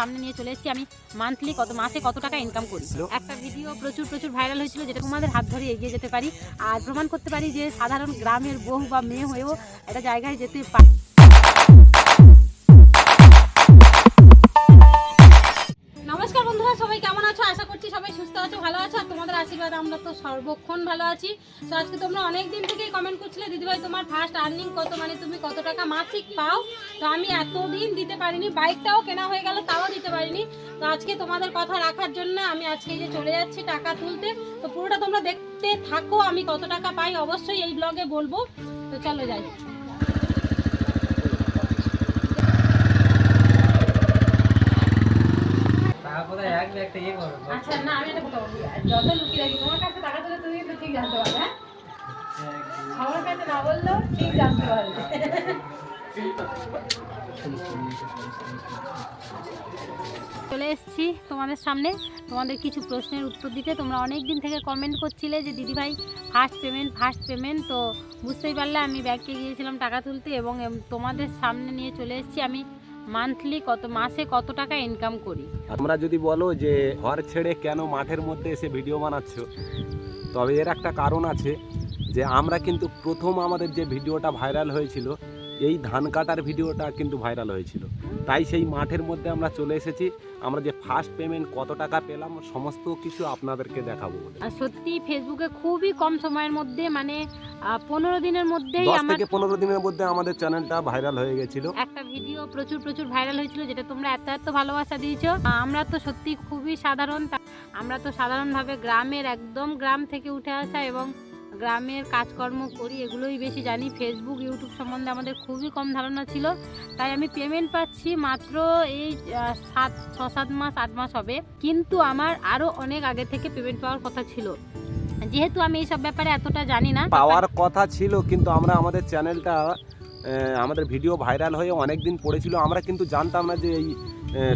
সামনে নিয়ে চলে এসেছি। আমি মান্থলি কত মাসে কত টাকা ইনকাম করি? একটা ভিডিও প্রচুর প্রচুর ভাইরাল হয়েছিল যেটা তোমাদের হাত ধরে এগিয়ে যেতে পারি। আর প্রমাণ করতে পারি যে সাধারণ গ্রামের বউ বা মেয়ে হয়েও একটা জায়গায় যেতে পারি। নমস্কার বন্ধুরা, সবাই কেমন আছো? আশা করছি সবাই সুস্থ আছো, ভালো আছো, আর তোমাদের আশীর্বাদ, আমরা তো সর্বক্ষণ ভালো আছি। তো আজকে তোমরা অনেক দিন থেকেই কমেন্ট করছিলে, দিদিভাই, তোমার ফার্স্ট আর্নিং কত? মানে তুমি কত টাকা মাসিক পাও? তো আমি এতদিন দিতে পারিনি বাইকটাও কেনা হয়ে গেল, তাও দিতে পারিনি। তো আজকে তোমাদের কথা রাখার জন্য আমি আজকে যে চলে যাচ্ছি টাকা তুলতে। তো পুরোটা তোমরা দেখতে থাকো, আমি কত টাকা পাই, অবশ্যই এই ব্লগে বলব। তো চলো যাই। ইয়ে আচ্ছা হ্যাঁ? চলে এসেছি তোমাদের সামনে। তোমাদের কিছু প্রশ্নের উত্তর দিতে। তোমরা অনেক দিন থেকে কমেন্ট করছিলে যে, দিদিভাই ফার্স্ট পেমেন্ট ফার্স্ট পেমেন্ট তো বুঝতেই পারলে, আমি ব্যাংকে গিয়েছিলাম টাকা তুলতে এবং তোমাদের সামনে নিয়ে চলে এসেছি। আমি মান্থলি কত, মাসে কত টাকা ইনকাম করি? আমরা যদি বলো যে ঘর ছেড়ে কেন মাঠের মধ্যে এসে ভিডিও বানাচ্ছ, তবে এর একটা কারণ আছে যে আমরা কিন্তু প্রথম আমাদের যে ভিডিওটা ভাইরাল হয়েছিল এই ধান কাটার ভিডিওটা কিন্তু ভাইরাল হয়েছিল। তাই সেই মাঠের মধ্যে আমরা চলে এসেছি। আমরা যে ফার্স্ট পেমেন্ট কত টাকা পেলাম সমস্ত কিছু আপনাদেরকে দেখাবো আর সত্যি ফেসবুকে খুবই কম সময়ের মধ্যে মানে পনেরো দিনের মধ্যেই দশ থেকে পনেরো দিনের মধ্যে আমাদের চ্যানেলটা ভাইরাল হয়ে গেছিল। একটা ভিডিও প্রচুর প্রচুর ভাইরাল হয়েছিল যেটা তোমরা এত এত ভালোবাসা দিয়েছ। আমরা তো সত্যি খুবই সাধারণ আমরা তো সাধারণভাবে গ্রামের একদম গ্রাম থেকে উঠে আসা এবং গ্রামের কাজকর্ম করি, এগুলোই বেশি জানি। ফেসবুক ইউটিউব সম্বন্ধে আমাদের খুবই কম ধারণা ছিল। তাই আমি পেমেন্ট পাচ্ছি মাত্র এই সাত, ছ, সাত মাস, আট মাস হবে। কিন্তু আমার আরও অনেক আগে থেকে পেমেন্ট পাওয়ার কথা ছিল। যেহেতু আমি এইসব ব্যাপারে এতটা জানি না, পাওয়ার কথা ছিল, কিন্তু আমরা আমাদের চ্যানেলটা আমাদের ভিডিও ভাইরাল হয়ে অনেক দিন পড়েছিল। আমরা কিন্তু জানতাম না যে এই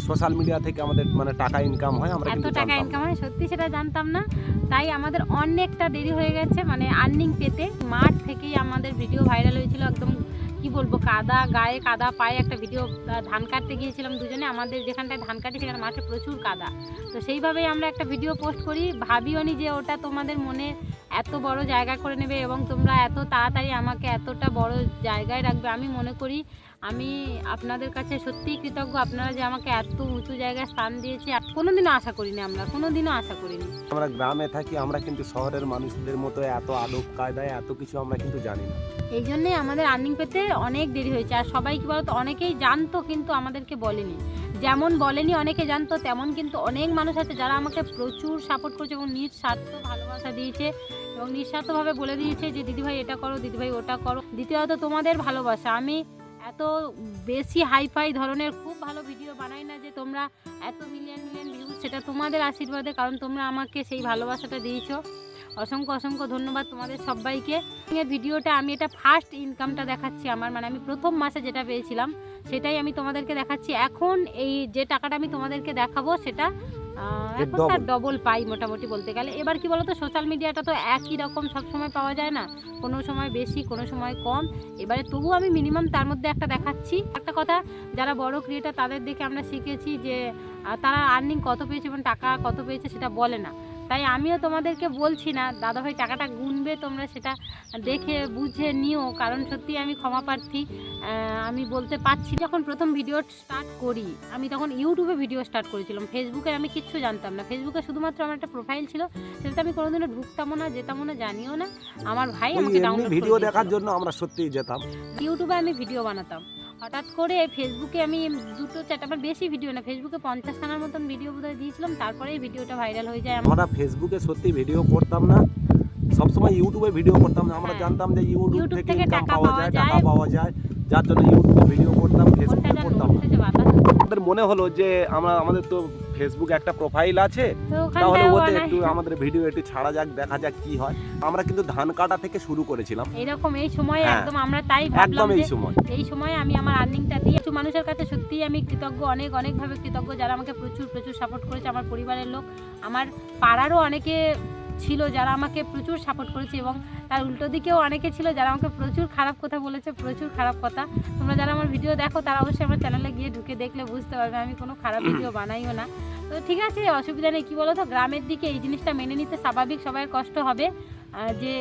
সোশ্যাল মিডিয়া থেকে আমাদের মানে টাকা ইনকাম হয় আমরা এত কিন্তু টাকা ইনকাম হয় সত্যি সেটা জানতাম না। তাই আমাদের অনেকটা দেরি হয়ে গেছে মানে আর্নিং পেতে। মাঠ থেকেই আমাদের ভিডিও ভাইরাল হয়েছিল একদম কি বলব, কাদা গায়ে কাদা পায়ে একটা ভিডিও ধান কাটতে গিয়েছিলাম দুজনে। আমাদের যেখানটায় ধান কাটি সেখানে মাঠে প্রচুর কাদা। তো সেইভাবেই আমরা একটা ভিডিও পোস্ট করি। ভাবিও নি যে ওটা তোমাদের মনে এত বড় জায়গা করে নেবে এবং তোমরা এত তাড়াতাড়ি আমাকে এতটা বড় জায়গায় রাখবে। আমি মনে করি, আমি আপনাদের কাছে সত্যিই কৃতজ্ঞ। আপনারা যে আমাকে এত উঁচু জায়গায় স্থান দিয়েছে কোনোদিনও আশা করিনি আমরা, কোনোদিনও আশা করিনি। আমরা গ্রামে থাকি, আমরা কিন্তু শহরের মানুষদের মতো এত আদব কায়দায় এত কিছু আমরা কিন্তু জানি না। এই জন্যই আমাদের আর্নিং পেতে অনেক দেরি হয়েছে। আর সবাই কি বলতো, অনেকেই জানতো কিন্তু আমাদেরকে বলেনি। যেমন বলেনি, অনেকে জানতো, তেমন কিন্তু অনেক মানুষ আছে যারা আমাকে প্রচুর সাপোর্ট করেছে এবং নিঃস্বার্থ ভালোবাসা দিয়েছে এবং নিঃস্বার্থভাবে বলে দিয়েছে যে, দিদিভাই, এটা করো, দিদিভাই, ওটা করো। দ্বিতীয়ত, তোমাদের ভালোবাসা। আমি এত বেশি হাইফাই ধরনের খুব ভালো ভিডিও বানাই না যে, তোমরা এত মিলিয়ন মিলিয়ন ভিউজ সেটা তোমাদের আশীর্বাদে, কারণ তোমরা আমাকে সেই ভালোবাসাটা দিয়েছ। অসংখ্য অসংখ্য ধন্যবাদ তোমাদের সবাইকে। ভিডিওটা আমি এটা ফার্স্ট ইনকামটা দেখাচ্ছি আমার মানে আমি প্রথম মাসে যেটা পেয়েছিলাম সেটাই আমি তোমাদেরকে দেখাচ্ছি। এখন এই যে টাকাটা আমি তোমাদেরকে দেখাবো সেটা এখন তার ডবল পাই মোটামুটি বলতে গেলে। এবার কি বলতো সোশ্যাল মিডিয়াটা তো একই রকম সব সময় পাওয়া যায় না। কোনো সময় বেশি কোনো সময় কম। এবারে তবু আমি মিনিমাম তার মধ্যে একটা দেখাচ্ছি। একটা কথা যারা বড় ক্রিয়েটার তাদের দেখে আমরা শিখেছি যে তারা আর্নিং কত পেয়েছে এবং টাকা কত পেয়েছে সেটা বলে না। তাই আমিও তোমাদেরকে বলছি না দাদাভাই টাকাটা গুনবে তোমরা সেটা দেখে বুঝে নিও কারণ সত্যি আমি ক্ষমা প্রার্থী। আমি বলতে পারছি যখন প্রথম ভিডিও স্টার্ট করি আমি তখন ইউটিউবে ভিডিও স্টার্ট করেছিলাম। ফেসবুকে আমি কিচ্ছু জানতাম না। ফেসবুকে শুধুমাত্র আমার একটা প্রোফাইল ছিল সেটাতে আমি কোনোদিনও ঢুকতামও না যেতামও না জানিও না। আমার ভাই আমাকে ডাউনলোড ভিডিও দেখার জন্য আমরা সত্যিই যেতাম। ইউটিউবে আমি ভিডিও বানাতাম। হঠাৎ করে ফেসবুকে আমি দুটো চারটা আমার বেশি ভিডিও না ফেসবুকে পঞ্চাশ খানার মতন ভিডিও বোধহয় দিয়েছিলাম তারপরে এই ভিডিওটা ভাইরাল হয়ে যায় আমরা ফেসবুকে সত্যি ভিডিও করতাম না। সবসময় ইউটিউবে ভিডিও করতাম না। আমরা হ্যাঁ। জানতাম যে ইউটিউব থেকে ইনকাম টাকা পাওয়া যায়। টাকা পাওয়া যায়। যার জন্য ইউটিউবে ভিডিও করতাম ফেসবুকে করতাম আমাদের মনে হলো যে আমরা আমাদের তো ফেসবুকে একটা প্রোফাইল আছে তাহলে ওতে একটু আমাদের ভিডিও একটু ছাড়া যাক দেখা যাক কি হয়। আমরা কিন্তু ধান কাটা থেকে শুরু করেছিলাম। এইরকম এই সময়ে হ্যাঁ। একদম আমরা তাই একদম ভাবলাম এই সময়। এই সময় আমি আমার আর্নিংটা দিয়ে কিছু মানুষের কাছে সত্যিই আমি কৃতজ্ঞ অনেক অনেকভাবে কৃতজ্ঞ যারা আমাকে প্রচুর প্রচুর সাপোর্ট করেছে আমার পরিবারের লোক আমার পাড়ারও অনেকে ছিল যারা আমাকে প্রচুর সাপোর্ট করেছে এবং তার উল্টো দিকেও অনেকে ছিল যারা আমাকে প্রচুর খারাপ কথা বলেছে প্রচুর খারাপ কথা। তোমরা যারা আমার ভিডিও দেখো তারা অবশ্যই আমার চ্যানেলে গিয়ে ঢুকে দেখলে বুঝতে পারবে আমি কোনো খারাপ ভিডিও বানাইও না। তো ঠিক আছে অসুবিধা নেই কী বলো তো গ্রামের দিকে এই জিনিসটা মেনে নিতে স্বাভাবিক সবাই কষ্ট হবে। যে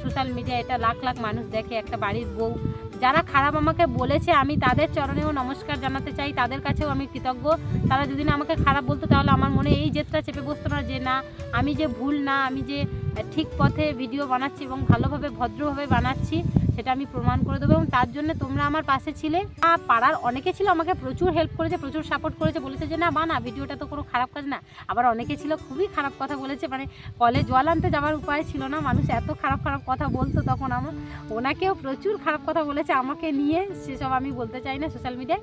সোশ্যাল মিডিয়া এটা লাখ লাখ মানুষ দেখে একটা বাড়ির বউ যারা খারাপ আমাকে বলেছে, আমি তাদের চরণেও নমস্কার জানাতে চাই, তাদের কাছেও আমি কৃতজ্ঞ। তারা যদি না আমাকে খারাপ বলতো, তাহলে আমার মনে এই জেদটা চেপে বসতো না যে, না, আমি যে ভুল না, আমি যে ঠিক পথে ভিডিও বানাচ্ছি এবং ভালোভাবে, ভদ্রভাবে বানাচ্ছি সেটা আমি প্রমাণ করে দেবো এবং তার জন্য তোমরা আমার পাশে ছিলে। পাড়ার অনেকে ছিল আমাকে প্রচুর হেল্প করেছে, প্রচুর সাপোর্ট করেছে, বলেছে যে, না বানা ভিডিওটা তো কোনো খারাপ কাজ না। আবার অনেকে ছিল খুবই খারাপ কথা বলেছে মানে কলে জল আনতে যাওয়ার উপায় ছিল না, মানুষ এত খারাপ খারাপ কথা বলতো তখন আমার। ওনাকেও প্রচুর খারাপ কথা বলেছে আমাকে নিয়ে, সেসব আমি বলতে চাই না সোশ্যাল মিডিয়ায়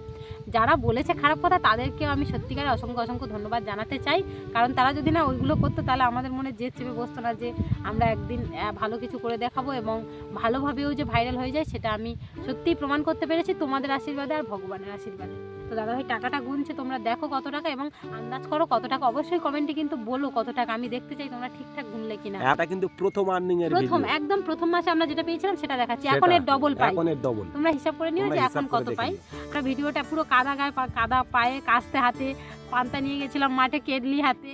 যারা বলেছে খারাপ কথা, তাদেরকেও আমি সত্যিকারে অসংখ্য অসংখ্য ধন্যবাদ জানাতে চাই। কারণ তারা যদি না ওইগুলো করতো, তাহলে আমাদের মনে যে চেপে বসতো না যে আমরা একদিন ভালো কিছু করে দেখাবো এবং ভালোভাবেও যে ভাইরাল হয়ে যায়, সেটা আমি সত্যিই প্রমাণ করতে পেরেছি। তোমাদের আশীর্বাদে আর ভগবানের আশীর্বাদে। তো দাদাভাই টাকাটা গুনছে তোমরা দেখো কত টাকা এবং আন্দাজ করো কত টাকা। অবশ্যই কমেন্টে কিন্তু বলো কত টাকা আমি দেখতে চাই তোমরা ঠিকঠাক গুনলে কিনা। এটা কিন্তু প্রথম আর্নিং এর প্রথম একদম প্রথম মাসে আমরা যেটা পেয়েছিলাম সেটা দেখাচ্ছি। এখন এর ডবল পাই। এখন এর ডবল তোমরা হিসাব করে নিও যে এখন কত পাই। আমরা ভিডিওটা পুরো কাদা গায়ে কাদা পায়ে কাস্তে হাতে পান্তা নিয়ে গেছিলাম মাঠে কেডলি হাতে।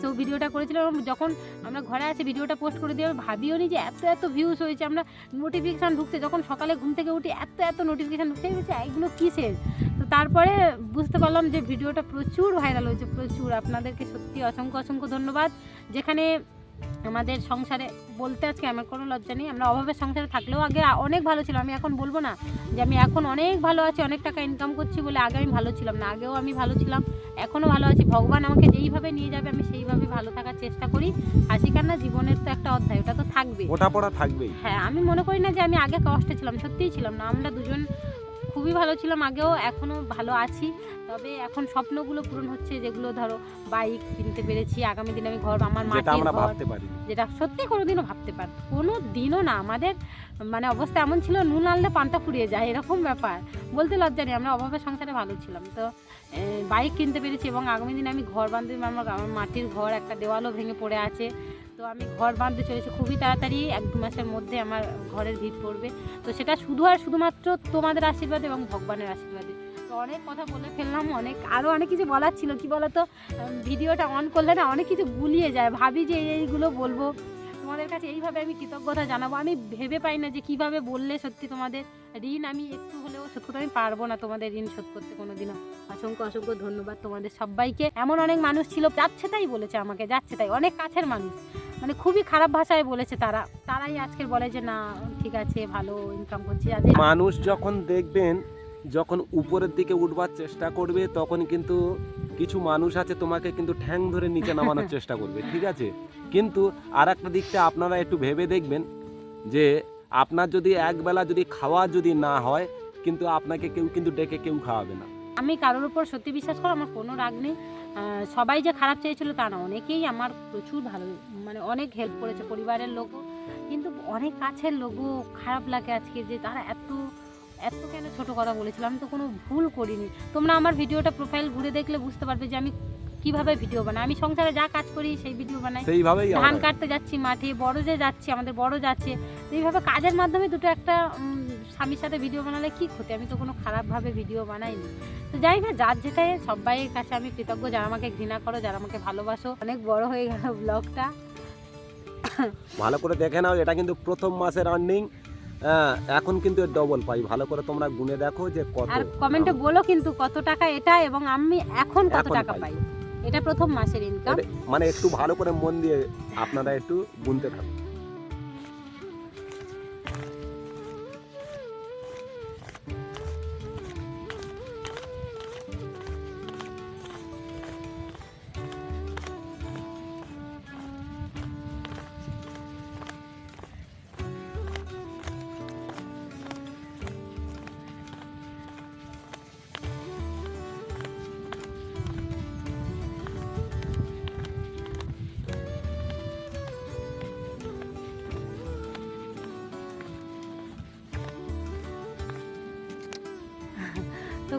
সো ভিডিওটা করেছিলাম এবং যখন আমরা ঘরে আছে ভিডিওটা পোস্ট করে দিয়ে ভাবিও নি যে এত এত ভিউজ হয়েছে আমরা নোটিফিকেশান ঢুকছে যখন সকালে ঘুম থেকে উঠি এত এত নোটিফিকেশান ঢুকছে বলছি, এগুলো কিসের? তো তারপরে বুঝতে পারলাম যে ভিডিওটা প্রচুর ভাইরাল হয়েছে প্রচুর। আপনাদেরকে সত্যি অসংখ্য অসংখ্য ধন্যবাদ। যেখানে আমাদের সংসারে বলতে আজকে আমার কোনো লজ্জা নেই। আমরা অভাবের সংসারে থাকলেও আগে অনেক ভালো ছিলাম আমি এখন বলব না যে আমি এখন অনেক ভালো আছি অনেক টাকা ইনকাম করছি বলে আগে আমি ভালো ছিলাম না আগেও আমি ভালো ছিলাম এখনও ভালো আছি। ভগবান আমাকে যেইভাবে নিয়ে যাবে আমি সেইভাবে ভালো থাকার চেষ্টা করি। হাসি কান্না জীবনের তো একটা অধ্যায় ওটা তো থাকবে ওটা পড়া থাকবেই। হ্যাঁ আমি মনে করি না যে আমি আগে কষ্টে ছিলাম সত্যিই ছিলাম না। আমরা দুজন খুবই ভালো ছিলাম আগেও এখনও ভালো আছি। তবে এখন স্বপ্নগুলো পূরণ হচ্ছে যেগুলো ধরো বাইক কিনতে পেরেছি আগামী দিনে আমি ঘর আমার ঘর ভাবতে পারি যেটা সত্যি কোনোদিনও ভাবতে পার কোনো দিনও না। আমাদের মানে অবস্থা এমন ছিল নুন আনলে পান্তা ফুরিয়ে যায় এরকম ব্যাপার। বলতে লজ্জা নেই আমরা অভাবের সংসারে ভালো ছিলাম। তো বাইক কিনতে পেরেছি এবং আগামী দিনে আমি ঘর আমার আমার মাটির ঘর একটা দেওয়ালও ভেঙে পড়ে আছে। তো আমি ঘর বাঁধতে চলেছি খুবই তাড়াতাড়ি, এক দু মাসের মধ্যে আমার ঘরের ভিত পড়বে। তো সেটা শুধু আর শুধুমাত্র তোমাদের আশীর্বাদ এবং ভগবানের আশীর্বাদে। তো অনেক কথা বলে ফেললাম, অনেক আরও অনেক কিছু বলার ছিল। কি বলতো? ভিডিওটা অন করলে না অনেক কিছু গুলিয়ে যায়। ভাবি যে এইগুলো বলব। তোমাদের কাছে এইভাবে আমি কৃতজ্ঞতা জানাব। আমি ভেবে পাই না যে কীভাবে বললে সত্যি তোমাদের ঋণ। আমি একটু হলেও শোধ করতে আমি পারব না তোমাদের ঋণ শোধ করতে কোনো দিনও অসংখ্য অসংখ্য ধন্যবাদ তোমাদের সবাইকে। এমন অনেক মানুষ ছিল, যাচ্ছে তাই বলেছে আমাকে, যাচ্ছে তাই। অনেক কাছের মানুষ। মানে খুবই খারাপ ভাষায় বলেছে তারা। তারাই আজকে বলে যে না ঠিক আছে ভালো ইনকাম করছি মানুষ যখন দেখবেন যখন উপরের দিকে উঠবার চেষ্টা করবে তখন কিন্তু কিছু মানুষ আছে তোমাকে কিন্তু ঠ্যাং ধরে নিচে নামানোর চেষ্টা করবে ঠিক আছে? কিন্তু আর একটা দিকটা আপনারা একটু ভেবে দেখবেন যে আপনার যদি একবেলা যদি খাওয়া যদি না হয় কিন্তু আপনাকে কেউ কিন্তু ডেকে কেউ খাওয়াবে না। আমি কারোর উপর সত্যি বিশ্বাস করো আমার কোনো রাগ নেই। সবাই যে খারাপ চেয়েছিল তা না অনেকেই আমার প্রচুর ভালো মানে অনেক হেল্প করেছে পরিবারের লোকও কিন্তু অনেক কাছের লোকও খারাপ লাগে আজকে যে তারা এত এত কেন ছোট কথা বলেছিল? আমি তো কোনো ভুল করিনি। তোমরা আমার ভিডিওটা প্রোফাইল ঘুরে দেখলে বুঝতে পারবে যে আমি কীভাবে ভিডিও বানাই। আমি সংসারে যা কাজ করি সেই ভিডিও বানাই। সেইভাবেই ধান কাটতে যাচ্ছি মাঠে বড় যে যাচ্ছি আমাদের বড় যাচ্ছে। এইভাবে কাজের মাধ্যমে দুটো একটা স্বামীর সাথে ভিডিও বানালে কি ক্ষতি? আমি তো কোনো খারাপভাবে ভিডিও বানাইনি। তো যাই না যার যেটাই সবাইয়ের কাছে আমি কৃতজ্ঞ। যারা আমাকে ঘৃণা করো যারা আমাকে ভালোবাসো অনেক বড় হয়ে গেল ব্লগটা ভালো করে দেখে নাও এটা কিন্তু প্রথম মাসের আর্নিং এখন কিন্তু ডবল পাই। ভালো করে তোমরা গুনে দেখো যে কত আর কমেন্টে বলো কিন্তু কত টাকা এটা এবং আমি এখন কত টাকা পাই। পাই। এটা প্রথম মাসের ইনকাম মানে একটু ভালো করে মন দিয়ে আপনারা একটু গুনতে থাকুন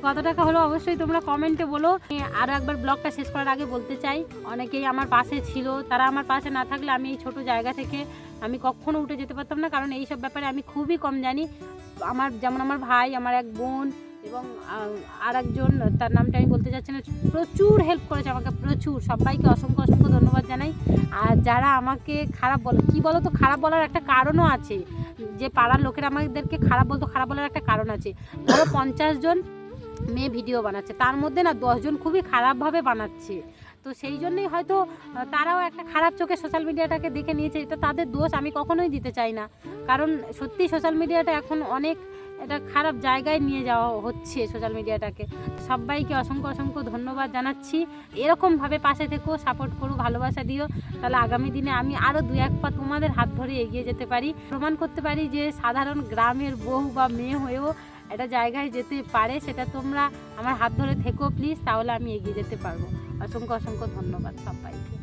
কত টাকা হলো অবশ্যই তোমরা কমেন্টে বলো। আরও একবার ব্লগটা শেষ করার আগে বলতে চাই, অনেকেই আমার পাশে ছিল, তারা আমার পাশে না থাকলে আমি এই ছোট জায়গা থেকে আমি কখনো উঠে যেতে পারতাম না, কারণ এই সব ব্যাপারে আমি খুবই কম জানি। আমার যেমন আমার ভাই, আমার এক বোন এবং আর একজন তার নামটা আমি বলতে চাচ্ছি না, প্রচুর হেল্প করেছে আমাকে, প্রচুর। সবাইকে অসংখ্য অসংখ্য ধন্যবাদ জানাই। আর যারা আমাকে খারাপ বলে, কী বলো তো, খারাপ বলার একটা কারণও আছে। যে পাড়ার লোকেরা আমাদেরকে খারাপ বলতো, খারাপ বলার একটা কারণ আছে। ধরো পঞ্চাশ জন মেয়ে ভিডিও বানাচ্ছে। তার মধ্যে না দশজন খুবই খারাপভাবে বানাচ্ছে। তো সেই জন্যই হয়তো তারাও একটা খারাপ চোখে সোশ্যাল মিডিয়াটাকে দেখে নিয়েছে। এটা তাদের দোষ, আমি কখনোই দিতে চাই না। কারণ সত্যি সোশ্যাল মিডিয়াটা এখন অনেক এটা খারাপ জায়গায় নিয়ে যাওয়া হচ্ছে সোশ্যাল মিডিয়াটাকে সবাইকে অসংখ্য অসংখ্য ধন্যবাদ জানাচ্ছি। এরকমভাবে পাশে থেকেও সাপোর্ট করো, ভালোবাসা দিও। তাহলে আগামী দিনে আমি আরও দু এক পা তোমাদের হাত ধরে এগিয়ে যেতে পারি। প্রমাণ করতে পারি যে সাধারণ গ্রামের বউ বা মেয়ে হয়েও একটা জায়গায় যেতে পারে, সেটা তোমরা আমার হাত ধরে থেকো প্লিজ তাহলে আমি এগিয়ে যেতে পারব। অসংখ্য অসংখ্য ধন্যবাদ সবাইকে।